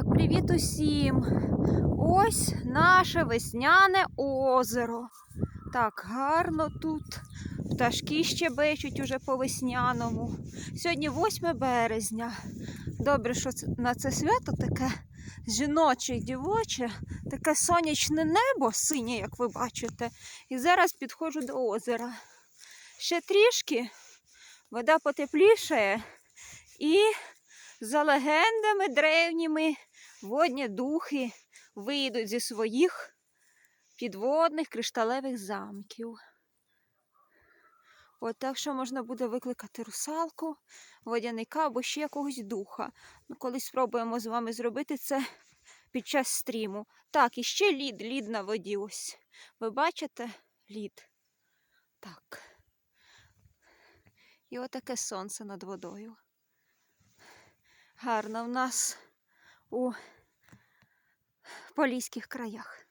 Так, привіт усім! Ось наше весняне озеро. Так, гарно тут. Пташки щебечуть уже по весняному. Сьогодні 8 березня. Добре, що на це свято таке жіноче і дівоче, таке сонячне небо, синє, як ви бачите. І зараз підходжу до озера. Ще трішки вода потеплішає і за легендами древніми водні духи вийдуть зі своїх підводних кришталевих замків. От так що можна буде викликати русалку, водяника або ще якогось духа. Ну, колись спробуємо з вами зробити це під час стріму. Так, і ще лід, лід на воді ось. Ви бачите лід? Так. І отаке сонце над водою гарно в нас у поліських краях.